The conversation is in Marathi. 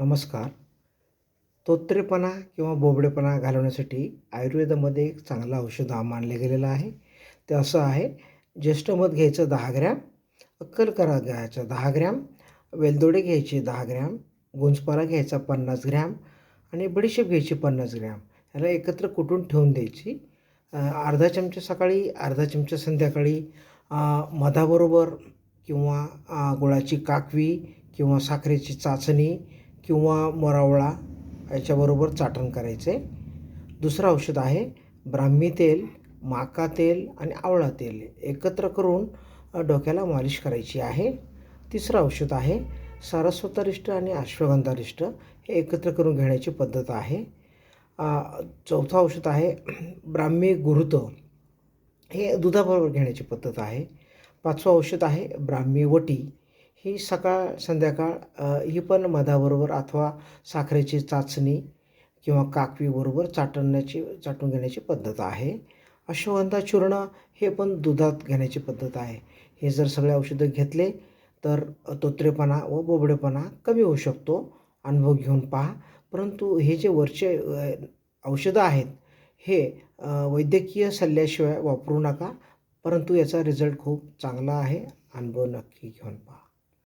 नमस्कार. तोत्रेपणा किंवा बोबडेपणा घालवण्यासाठी आयुर्वेदामध्ये एक चांगलं औषध मानले मानलं गेलेलं आहे. ते असं आहे ज्येष्ठमध घ्यायचं दहा ग्रॅम अक्कलकरा घ्यायचं दहा ग्रॅम वेलदोडे घ्यायचे दहा ग्रॅम गुंजपारा घ्यायचा पन्नास ग्रॅम आणि बडीशेप घ्यायची पन्नास ग्रॅम. ह्याला एकत्र कुटून ठेवून द्यायची. अर्धा चमचा सकाळी अर्धा चमचा संध्याकाळी मधाबरोबर किंवा गुळाची काकवी किंवा साखरेची चाचणी किंवा मोरावळा याच्याबरोबर चाटण करायचे. दुसरं औषध आहे ब्राह्मी तेल माका तेल आणि आवळा तेल एकत्र करून डोक्याला मालिश करायची आहे. तिसरं औषध आहे सारस्वतरिष्ट आणि अश्वगंधारिष्ट हे एकत्र करून घेण्याची पद्धत आहे. चौथं औषध आहे ब्राह्मी गुरुत हे दुधाबरोबर घेण्याची पद्धत आहे. पाचवं औषध आहे ब्राह्मी वटी. ही सकाळ संध्याकाळ ही पण मधाबरोबर अथवा साखरेची चाचणी किंवा काकवीबरोबर चाटण्याची चाटून घेण्याची पद्धत आहे. अश्वगंधा चूर्ण हे पण दुधात घेण्याची पद्धत आहे. हे जर सगळे औषधं घेतले तर तोत्रेपणा व बोबडेपणा कमी होऊ शकतो. अनुभव घेऊन पहा. परंतु हे जे वरचे औषधं आहेत हे वैद्यकीय सल्ल्याशिवाय वापरू नका. परंतु याचा रिझल्ट खूप चांगला आहे. अनुभव नक्की घेऊन पहा.